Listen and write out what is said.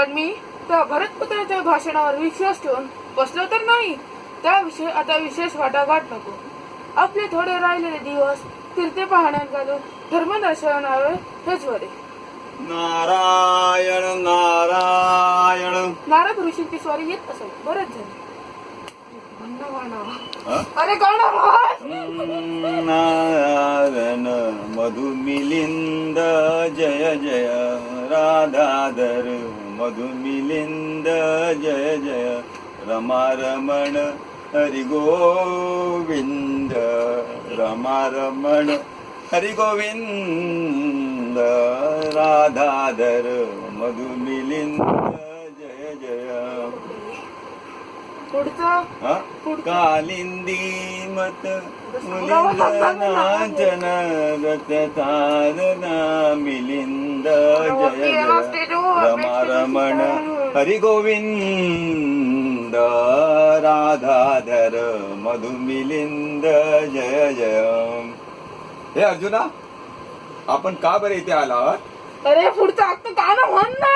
पण मी त्या भरतपुत्राच्या भाषणावर विश्वास ठेवून बसलो तर नाही. त्याविषयी आता विशेष वाटाघाट नको. आपले थोडे राहिलेले दिवस तीर्थे पाहण्यात घालून धर्मदर्शनावे हेच बरे नारायण नारायण. नारद ऋषींची स्वारी येत असेल. बरंच झालं? अरे गाणं म्हण. नारायण मधुमिलिंद जय जय राधाधर. मधुमिलिंद जय जय। रमारमण हरी गोविंद रमारमण हरी गोविंद राधाधर मधुमिलिंद जय जय? कालिंदी मत मुलिंदनाचन रथतारना मिलिंद जय जय। रमण हरी गोविंद राधाधर मधुमिलिंद जय जय हे अर्जुना आपण का बरं इथे आला आहात? अरे पुढचा का ना म्हण ना